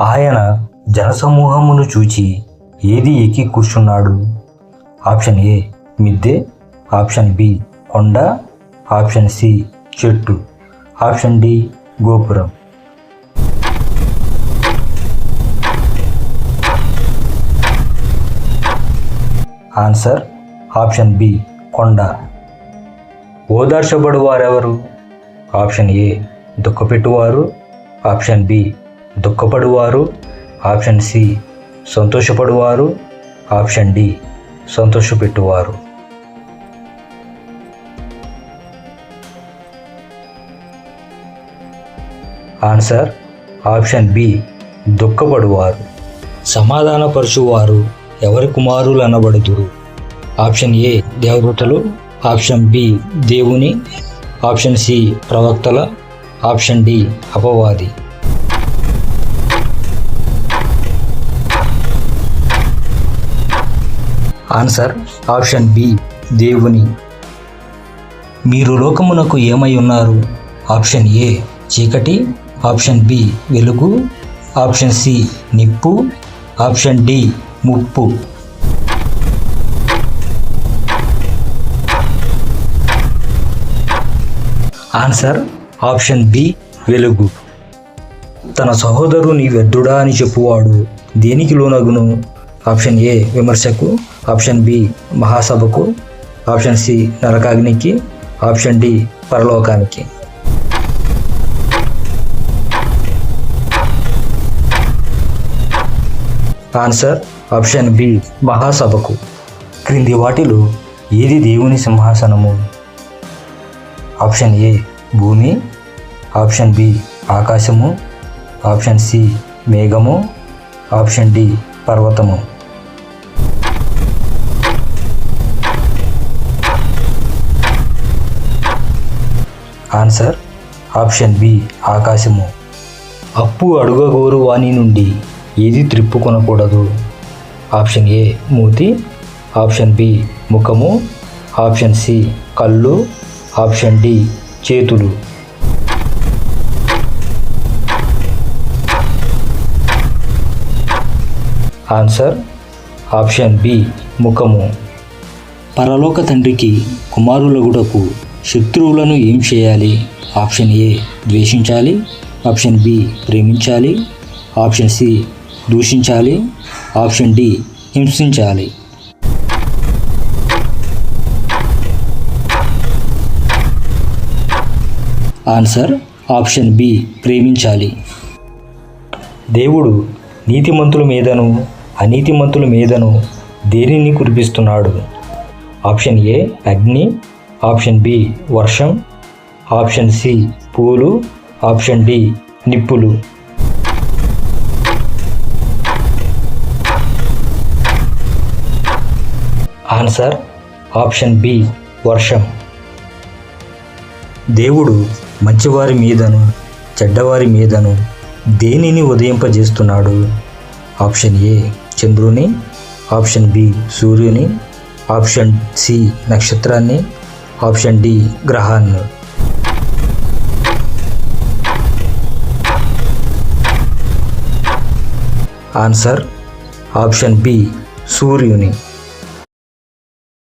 ఆయన జనసమూహమును చూచి ఏది ఎక్కి కూర్చున్నాడు? ఆప్షన్ ఏ మిద్దె. ఆప్షన్ బి కొండ. ఆప్షన్ సి చెట్టు. ఆప్షన్ డి గోపురం. ఆన్సర్ ఆప్షన్ బి కొండ. ఓదార్చబడు వారెవరు ఆప్షన్ ఏ దుఃఖపెట్టువారు. ఆప్షన్ బి దుఃఖపడువారు? ఆప్షన్ సి సంతోషపడువారు. ఆప్షన్ డి సంతోషపెట్టువారు. ఆన్సర్ ఆప్షన్ బి దుఃఖపడువారు. సమాధానపరచువారు ఎవరి కుమారులు అనబడుదురు ఆప్షన్ ఏ దేవదూతలు. ఆప్షన్ బి దేవుని. ఆప్షన్ సి ప్రవక్తల. ఆప్షన్ డి అపవాది. ఆన్సర్ ఆప్షన్ బి దేవుని. మీరు లోకమునకు ఏమై ఉన్నారు? ఆప్షన్ ఏ చీకటి. ఆప్షన్ బి వెలుగు. ఆప్షన్ సి నిప్పు. ఆప్షన్ డి ముప్పు. ఆన్సర్ ఆప్షన్ బి వెలుగు. తన సహోదరుని వ్యర్థుడా అని చెప్పువాడు. దేనికి లోనగును? ఆప్షన్ ఏ విమర్శకు ఆప్షన్ బి మహాసభకు ఆప్షన్ సి నరకాగ్నికి ఆప్షన్ డి పరలోకానికి. ఆన్సర్ ఆప్షన్ బి మహాసభకు. క్రింది వాటిలో ఏది దేవుని సింహాసనము? ఆప్షన్ ఏ భూమి ఆప్షన్ బి ఆకాశము ఆప్షన్ సి మేఘము ఆప్షన్ డి పర్వతము. ఆన్సర్ ఆప్షన్ బి ఆకాశము. అప్పు అడుగగోరు వాణి నుండి ఏది త్రిప్పుకొనకూడదు? ఆప్షన్ ఏ మూతి. ఆప్షన్ బి ముఖము. ఆప్షన్ సి కళ్ళు. ఆప్షన్ డి చేతులు. ఆన్సర్ ఆప్షన్ బి ముఖము. పరలోక తండ్రికి కుమారులగుడకు శత్రువులను ఏం చేయాలి? ఆప్షన్ ఏ ద్వేషించాలి. ఆప్షన్ బి ప్రేమించాలి. ఆప్షన్ సి దూషించాలి. ఆప్షన్ డి హింసించాలి. ఆన్సర్ ఆప్షన్ బి ప్రేమించాలి. దేవుడు నీతిమంతుల మీదను అనీతిమంతుల మీదను దేనిని కురిపిస్తున్నాడు? ఆప్షన్ ఏ అగ్ని. ఆప్షన్ బి వర్షం ఆప్షన్ సి పూలు ఆప్షన్ డి నిప్పులు. ఆన్సర్ ఆప్షన్ బి వర్షం. దేవుడు మంచివారి మీదను చెడ్డవారి మీదను దేనిని ఉదయింపజేస్తున్నాడు? ఆప్షన్ ఏ చంద్రుని ఆప్షన్ బి సూర్యుని ఆప్షన్ సి నక్షత్రాన్ని ఆప్షన్ డి గ్రహాన్ని ఆన్సర్ ఆప్షన్ బి సూర్యుని